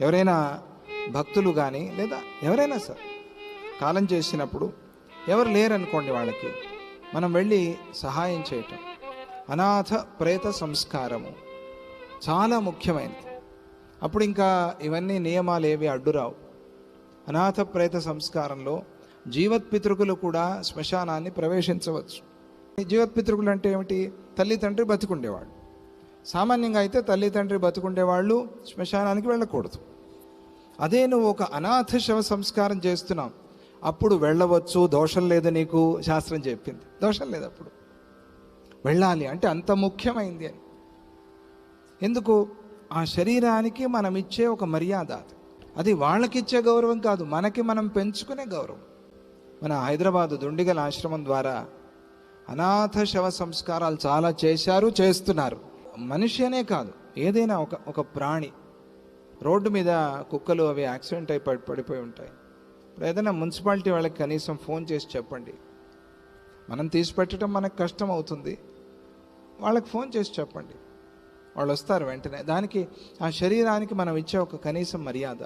ఎవరైనా భక్తులు కానీ లేదా ఎవరైనా సార్ కాలం చేసినప్పుడు ఎవరు లేరనుకోండి వాళ్ళకి మనం వెళ్ళి సహాయం చేయటం. అనాథ ప్రేత సంస్కారము చాలా ముఖ్యమైనది. అప్పుడు ఇంకా ఇవన్నీ నియమాలు ఏవి అడ్డురావు అనాథ ప్రేత సంస్కారంలో జీవత్పితృకులు కూడా శ్మశానాన్ని ప్రవేశించవచ్చు. జీవత్పితృకులు అంటే ఏమిటి? తల్లి తండ్రి బతికుండేవాళ్ళు సామాన్యంగా అయితే తల్లి తండ్రి బతికుండేవాళ్ళు శ్మశానానికి వెళ్ళకూడదు. అదే నువ్వు ఒక అనాథ శవ సంస్కారం చేస్తున్నావు. అప్పుడు వెళ్ళవచ్చు దోషం లేదు నీకు శాస్త్రం చెప్పింది. దోషం లేదు అప్పుడు. వెళ్ళాలి అంటే అంత ముఖ్యమైంది అని. ఎందుకు? ఆ శరీరానికి మనం ఇచ్చే ఒక మర్యాద అది. అది వాళ్ళకిచ్చే గౌరవం కాదు మనకి మనం పెంచుకునే గౌరవం. మన హైదరాబాద్ దుండిగల ఆశ్రమం ద్వారా అనాథ శవ సంస్కారాలు చాలా చేశారు చేస్తున్నారు. మనిషి అనే కాదు. ఏదైనా ఒక ఒక ప్రాణి. రోడ్డు మీద కుక్కలు అవి యాక్సిడెంట్ అయి పడి పడిపోయి ఉంటాయి. ఇప్పుడు ఏదైనా మున్సిపాలిటీ వాళ్ళకి కనీసం ఫోన్ చేసి చెప్పండి. మనం తీసి పెట్టడం మనకు కష్టం అవుతుంది. వాళ్ళకి ఫోన్ చేసి చెప్పండి. వాళ్ళు వస్తారు వెంటనే. దానికి ఆ శరీరానికి మనం ఇచ్చే ఒక కనీసం మర్యాద.